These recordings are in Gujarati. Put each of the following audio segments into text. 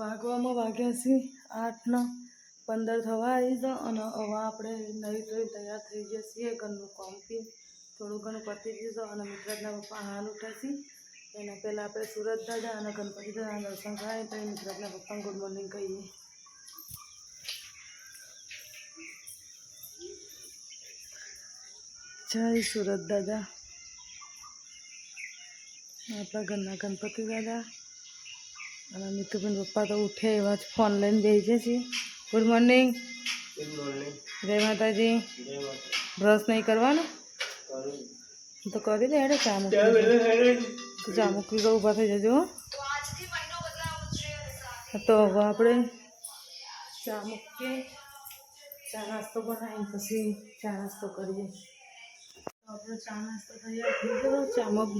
વાગવામાં વાગ્યા છે, આઠના પંદર થવા આવી છે અને હવે આપણે નવી ધોઈ તૈયાર થઈ ગયા છીએ. ઘરનું કામ પી થોડું ઘણું પતી ગયું અને મિત્રના પપ્પા હાલ ઉઠ્યા છે. એના પહેલાં આપણે સુરત દાદા અને ગણપતિ દાદાના દર્શન કરાવીએ તો મિત્રના પપ્પાને ગુડ મોર્નિંગ કહીએ. જય સુરત દાદા. આપણા ઘરના ગણપતિ દાદા. અને મિતુબેન પપ્પા તો ઉઠે એવા જ ફોન લઈને બેસી છે. ગુડ મોર્નિંગ જય માતાજી. બ્રશ નહીં કરવાનો? તો કરી દે હેડે ચા મૂકી તો ચા મૂકી તો ઊભા થઈ જજો હો. તો હવે આપણે ચા મૂકીએ. ચા નાસ્તો બનાવીને પછી ચા નાસ્તો કરીએ. તો આપણો ચા નાસ્તો તૈયાર થઈ ગયો. ચામાં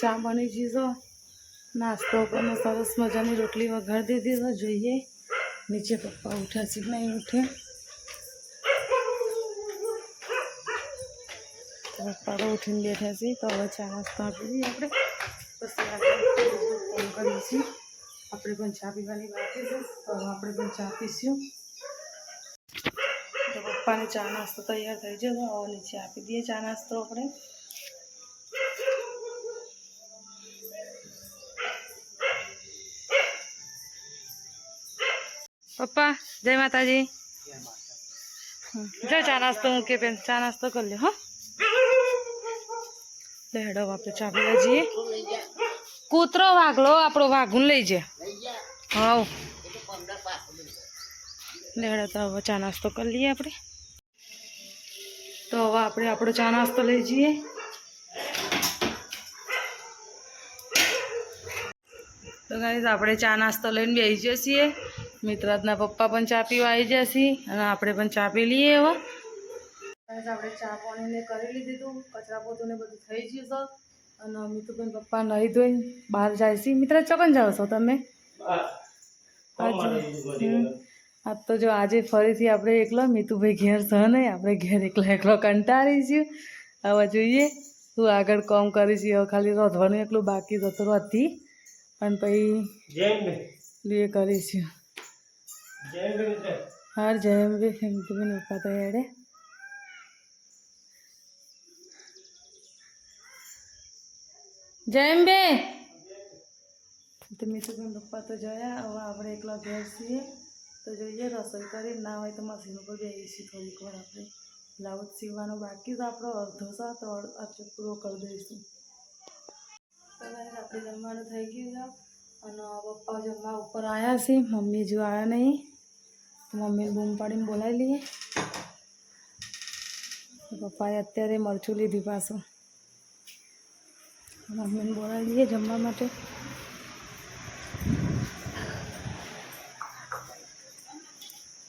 ચા બની જીધો નાસ્તો પણ સરસ મજાની રોટલી વઘાર દીધી. જોઈએ. નીચે પપ્પા ઉઠ્યા છે નહીં ઉઠે? પપ્પા તો ઉઠીને બેઠા છે. તો હવે ચા નાસ્તો આપી દઈએ આપણે. પછી ફોન કરીએ છીએ. આપણે પણ ચા પીવાની બાકી છે. તો આપણે પણ ચા પીશું. તો પપ્પાને ચા નાસ્તો તૈયાર થઈ તો હવે નીચે આપી દઈએ ચા નાસ્તો આપણે. પપ્પા, જય માતાજી. જો ચા નાસ્તો મૂકે બેન, ચા નાસ્તો કરી લે હો. લે હેડો આપણે ચા પીવા જઈએ. કૂતરો વાઘલો, આપણો વાઘું લઈ જાય. હવ લે તો હવે ચા નાસ્તો કરી લઈએ આપણે. તો હવે આપણે આપણો ચા નાસ્તો લઈ જઈએ. તો ગાઈઝ આપણે ચા નાસ્તો લઈને બેસી જઈએ છીએ. મિત્રાજના પપ્પા પણ ચા પીવા આવી જશે અને આપણે પણ ચા પી લઈએ હવે આપણે ચા પાણીને કરી લીધું કચરા પોતું ને બધું થઈ ગયું છે. અને મિતુબેન પપ્પા નહીં ધોઈને બહાર જાય છે. મિત્ર ચોકન જાઓ છો તમે? આજે હમ. આજ તો જો આજે ફરીથી આપણે એકલો મિતુભાઈ ઘેર સહ નહીં આપણે ઘેર એકલા એકલો કંટાળી છીએ હવે જોઈએ તું આગળ કોમ કરીશ હવે ખાલી રોધવાનું એકલું બાકી જતું રોધી. અને પછી એ કરીશું હાર જય અંબે મિતુબેન પપ્પા તો હેડે જય અંબે તો મિતુબેન પપ્પા તો જયા હવે આપણે એકલા ઘેર છીએ તો જોઈએ રસોઈ કરી ના હોય તો મશીન ઉપર બેસીશું થોડીક વાર આપણે બ્લાઉઝ સીવવાનો બાકી તો આપણો અડધો છે તો અડ- અડધો પૂરો કરી દઈશું તો guys, આપણે જમવાનું થઈ ગયું છે અને પપ્પા જમવા ઉપર આવ્યા છે મમ્મી જો આવ્યા નહીં તો મમ્મીને બૂમ પાડીને બોલાવી લઈએ. પપ્પાએ અત્યારે મરચું લીધી પાછું. મમ્મીને બોલાવી લઈએ જમવા માટે.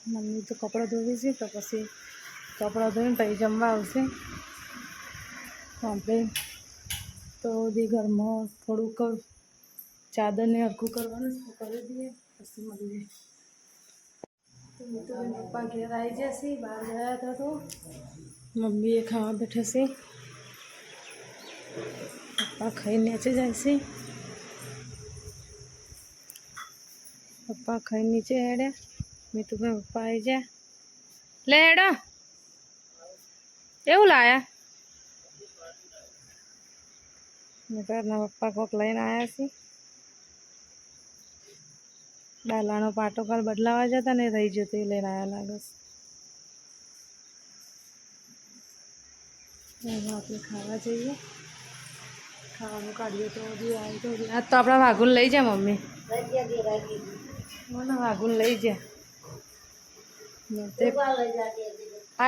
મમ્મી તો કપડાં ધોવી છે, તો પછી કપડાં ધોઈને પછી જમવા આવશે. આપણે તો બી ઘરમાં થોડુંક ચાદરને હરખું કરવાનું કરી દઈએ. પછી મળીએ. તો મિતુબેન પપ્પા ઘેર આવી જશે બહાર ગયા હતા તો મમ્મી એ ખાવા બેઠા છે પપ્પા ખાઈ નીચે જાય છે પપ્પા ખાઈ નીચે હેડ્યા મિતુભાઈ પપ્પા આવી જા લે હેડો એવું લાયા મિત્રના પપ્પા કોક લઈને આવ્યા છે ડાલાનો પાટો કાલ બદલાવા જતા ને રહી જતો એ લઈને આવ્યા લાગે આપણે ખાવા જઈએ. ખાવાનું કાઢીએ તો હજી આવી તો આજ તો આપણા વાઘુન લઈ જાય મમ્મી. મને વાઘુન લઈ જાય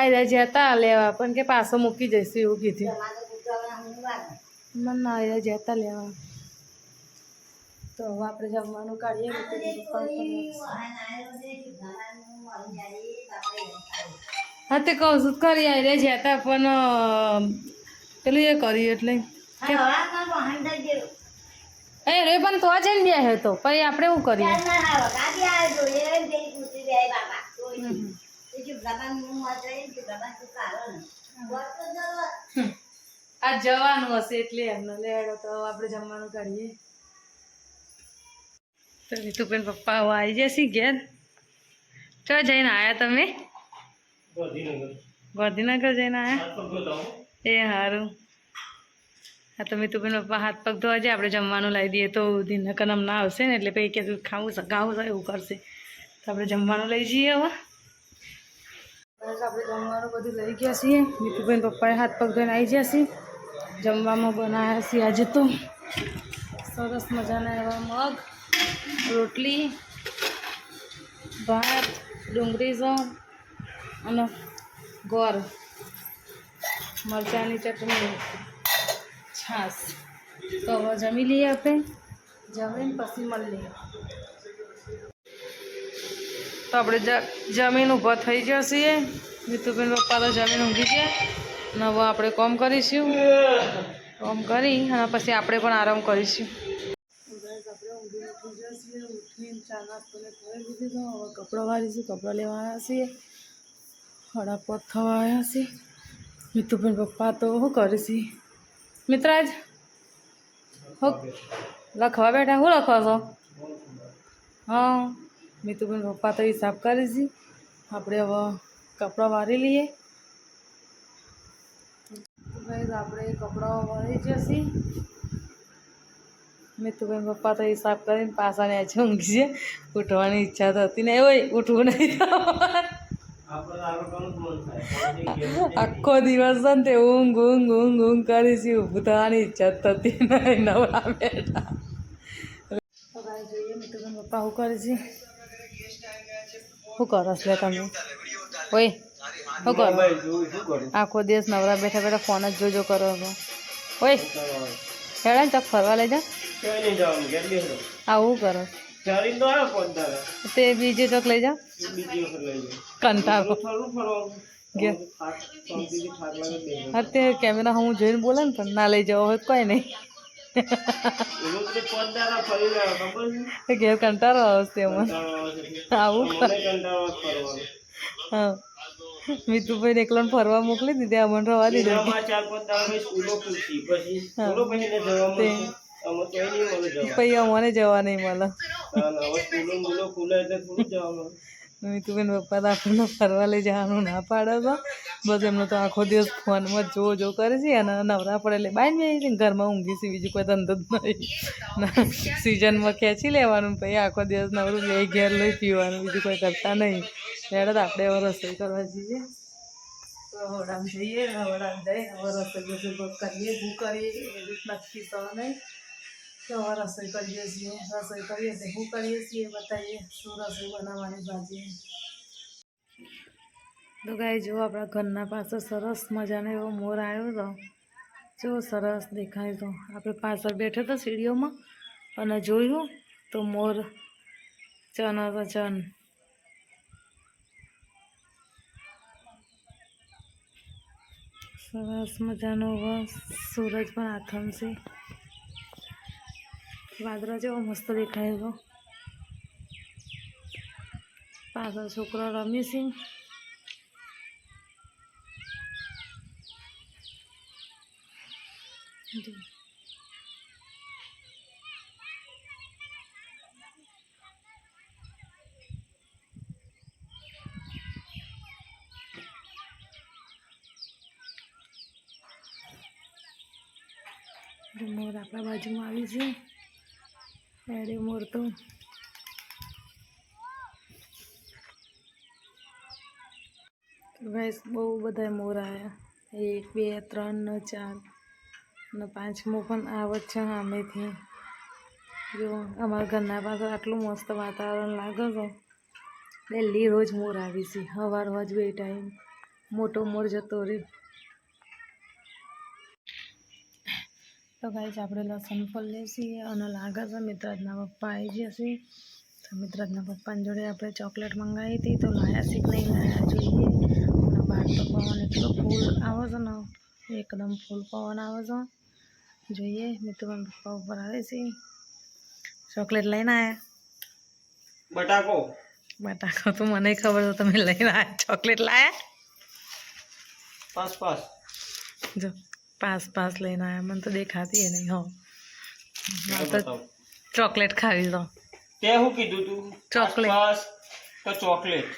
રહ્યા જતા લેવા પણ કે પાછો મૂકી જઈશું એવું કીધું. મને આવ્યા જતા લેવા. તો હવે આપણે જમવાનું કાઢીએ ને હા તે કહું છું કરી આવી રહી જતા પણ પેલું એ કરી એટલે. એ રે પણ તો જઈને બે હતો તો. પછી આપણે એવું કરીએ. આ જવાનું હશે એટલે એમનો. લેડો તો આપણે જમવાનું કાઢીએ. તો રીતુબેન પપ્પા હવે આવી જશે ઘેર. ચો જઈને આવ્યા તમે? ગાંધીનગર જઈને આવ્યા એ સારું હા, તો મીતુબેન પપ્પા હાથ પગ ધોવા જાય, આપણે જમવાનું લાવી દઈએ. તો દિનકર ના આવશે ને, એટલે પછી કે ખાવું સગાવું છે, એવું કરશે. તો આપણે જમવાનું લઈ જઈએ હવે. આપણે જમવાનું બધું લઈ ગયા છીએ. મીતુબેન પપ્પાએ હાથ પગ ધોઈને આવી ગયા છીએ જમવામાં બનાવ્યા છીએ આજે તો. સરસ મજાના એવા મગ. રોટલી, ભાત, ડુંગળી અને ગોળ, મરચાંની ચટણી, છાશ. તો હવે જમી લઈએ આપણે. જમીન પછી મળીએ તો આપણે જમીન ઊભા થઈ જશે મિતુબેન પપ્પા તો જમીન ઊંઘી છે અને હવે આપણે કોમ કરીશું. કોમ કરી અને પછી આપણે પણ આરામ કરીશું. હવે કપડાં વાળીશું કપડાં લેવા આવ્યા છીએ. હડા થવા આવ્યા છીએ. મિતુબેન પપ્પા તો શું કરે છે? મિત્રાજ, હો લખવા બેઠા, શું લખવા છો? હા મિતુબેન પપ્પા તો હિસાબ કરે છે. આપણે હવે કપડાં વાળી લઈએ. આપણે કપડાં વાળી જશે. મિતુબેન પપ્પા તો હિસાબ કરીને પાછા ને આજે ઊંઘી છે. ઉઠવાની ઈચ્છા તો હતી ને ઓય ઉઠવું નહીં આખો દિવસ છે ને તે ઊંઘ ઊંઘ ઊંઘ ઊંઘ કરી છે ઊભું થવાની ઈચ્છા થતી નહીં નવરા બેઠા. જોઈએ પપ્પા શું કરે છે? શું કરો છો તમે? ઓય શું કરો? આખો દિવસ નવરા બેઠા બેઠા ફોન જ જોજો કરો હવે ઓય. હેડા ચોક ફરવા લઈ જા. આવું કરો. તે બીજે ચોક લઈ જા. કંટાળો. અત્યારે કેમેરા હું જોઈને બોલે ને પણ ના લઈ જવો હોય કોઈ નહીં. ઘેર કંટાળો આવશે એમાં. આવું. હા. મીતુભાઈ એકલાને ફરવા મોકલી દીધી અમને રવા દીધું. પછી અમને જવા નહીં મળે. મીતુબેન પપ્પા તો આપણને ફરવા લઈ જવાનું ના પાડે તો. બસ એમનો તો આખો દિવસ ફોનમાં જો જો કરે છે. અને નવરા પડે એટલે બાઈ બે છે ઘરમાં ઊંઘી છે. બીજું કોઈ ધંધો જ નહીં. સિઝનમાં ખેંચી લેવાનું, પછી આખો દિવસ નવરું બે ઘેર લઈ પીવાનું, બીજું કોઈ કરતા નહીં. ત્યારે તો આપણે હવે રસોઈ કરવા જઈએ. તો હવડામાં જઈએ, હવડામ જઈ, હવે રસોઈ બસોઈ કરીએ, શું કરીએ નક્કી તો નહીં તો રસોઈ કરીએ છીએ. રસોઈ કરીએ છીએ શું કરીએ છીએ બતાવીએ. શું રસોઈ બનાવવાની ભાજી? તો ગાય જો આપણા ઘરના પાસે સરસ મજાનો એવો મોર આવ્યો હતો જો સરસ દેખાય તો. આપણે પાછળ બેઠો હતા સીડીઓમાં અને જોયું તો મોર ચન હતો ચન સરસ મજાનો સૂરજ પણ આથમશે. વાદળા જેવો મસ્ત દેખાય તો પાછળ છોકરો રમી સિંહ મોર આપણા બાજુમાં આવી છે. અરે મોર તો ગાઈસ બહુ બધા મોર આવ્યા એક, બે, ત્રણ, ને ચાર, ને પાંચમો પણ આવે છે સામેથી. જો, અમારા ઘરના પાસે આટલું મસ્ત વાતાવરણ લાગે છે. ડેલી રોજ મોર આવી છે. સવાર હોજ બે ટાઈમ મોટો મોર જતો રહ્યો. તો ગાઈસ આપણે લસણ ફોલ લેશીએ અને લાગે છે મિત્રાજના પપ્પા આવી જશે તો મિત્રાજના પપ્પાની જોડે આપણે ચોકલેટ મંગાવી હતી તો લાયા શીખ નહીં લાયા જોઈએ. અને બહાર તો પવન એટલો ફૂલ આવે છે ને એકદમ ફૂલ પવન આવે છે. જોઈએ મિત્રાના પપ્પા ઉપર આવે છે. ચોકલેટ લઈને આવ્યા બટાકો. બટાકો તો મને ખબર તો તમે લઈને આવ્યા ચોકલેટ લાયા? Pass pass. જો. પાસ પાસ લઈને આવ્યા. મને તો દેખાતી નહીં હો. તો ચોકલેટ ખાવી તો તે હું કીધું તું? ચોકલેટ. તો ચોકલેટ.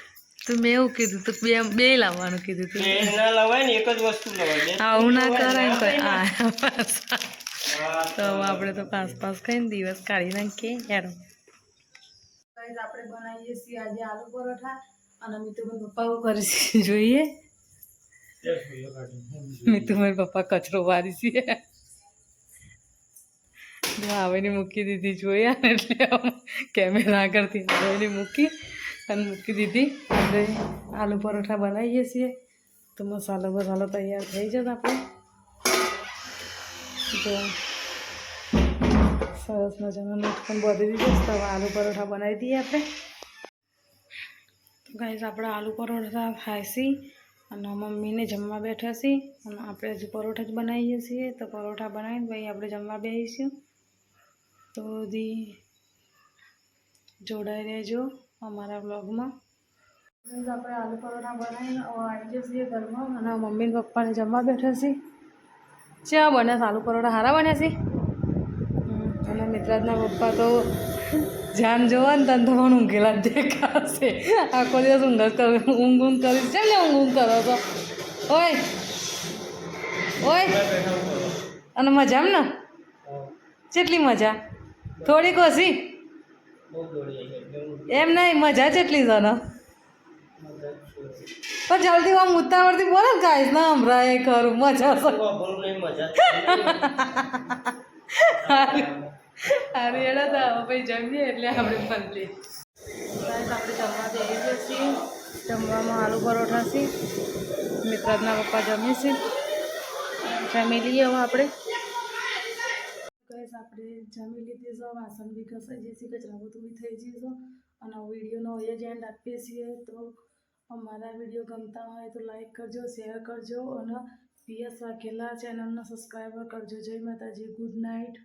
તું મેં એવું કીધું તું બે બે લાવવાનું કીધું તું. ના લવાય ને એક જ વસ્તુ લવાય. આવું ના કરાય ને કોઈ. હા, તો આપણે તો પાસ પાસ ખાઈને દિવસ કાઢી નાખીએ. હેડો. આપણે બનાવીએ છીએ આજે આલુ પરોઠા. અને મિત્રો પપ્પા એવું કરીશું. જોઈએ. મિતુભાઈ પપ્પા કચરો વારી છે. આવીને મૂકી દીધી જોયા ને એટલે કેમેરા આગળથી આવીને મૂકી અને મૂકી દીધી. આપણે આલુ પરોઠા બનાવીએ છીએ. તો મસાલો મસાલો તૈયાર થઈ જશે આપણે. તો સરસ મજાનો લોટ પણ બધી દીધો તો આલુ પરોઠા બનાવી દઈએ આપણે. તો ગાઈઝ આપણે આલુ પરોઠા ખાઈશી. અને મમ્મીને જમવા બેઠા છીએ. અને આપણે હજુ પરોઠા જ બનાવીએ છીએ. તો પરોઠા બનાવીને ભાઈ આપણે જમવા બેસીશું. તો દી જોડાઈ રહેજો અમારા બ્લોગમાં આપણે આલુ પરોઠા બનાવીને આવી જઈએ ઘરમાં. અને મમ્મીને પપ્પાને જમવા બેઠા છીએ. ચા બન્યા આલુ પરોઠા સારા બન્યા છે? અને મિત્રાજના પપ્પા તો જાન જોવા ને તને તો પણ ઊંઘેલા જ દેખાશે આખો દિવસ ઊંઘ કર ઊંઘ ઊંઘ કરીશ છે ને ઊંઘ ઊંઘ કરો તો ઓય ઓય અને મજા ને? કેટલી મજા? થોડીક ઓછી? એમ નહીં મજા કેટલી છે ને? પણ જલ્દી આમ ઉતાવળથી બોલે ને ગાઈસ ના હમણાં એ ખરું મજા અરે એડા તો હવે ભાઈ જમીએ એટલે આપણે ગાઈસ આપણે જમવા જઈએ છીએ. જમવામાં આલુ પરોઠા છે. મિત્રાજના પપ્પા જમીએ છે. લઈએ હવે આપણે. ગાઈસ આપણે જમી લીધી છે. વાસણ બી ઘસાઈ છીએ કચરા બધું બી થઈ જશે અને વિડીયોનો અહીંયા જ એન્ડ આપીએ છીએ. તો અમારા વીડિયો ગમતા હોય તો લાઈક કરજો શેર કરજો અને પીએસ વાઘેલા ચેનલને સબસ્ક્રાઈબર કરજો. જય માતાજી. Good night